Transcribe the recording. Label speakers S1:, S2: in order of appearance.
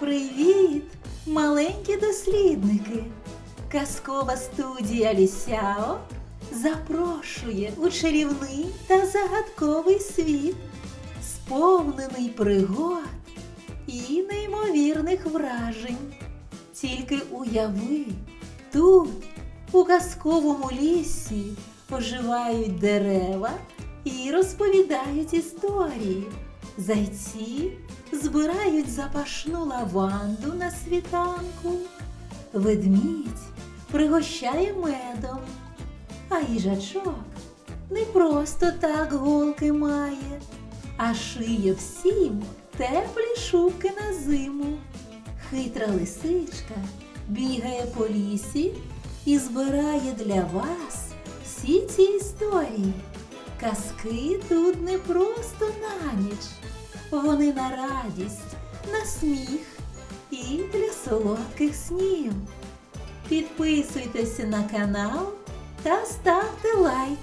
S1: Привіт, маленькі дослідники! Казкова студія Лісяо запрошує у чарівний та загадковий світ, сповнений пригод і неймовірних вражень. Тільки уяви, тут, у казковому лісі, оживають дерева і розповідають історії. Зайці збирають запашну лаванду на світанку. Ведмідь пригощає медом, а їжачок не просто так голки має, а шиє всім теплі шубки на зиму. Хитра лисичка бігає по лісі і збирає для вас всі ці історії. Казки тут не просто на ніч, вони на радість, на сміх і для солодких снів. Підписуйтеся на канал та ставте лайк.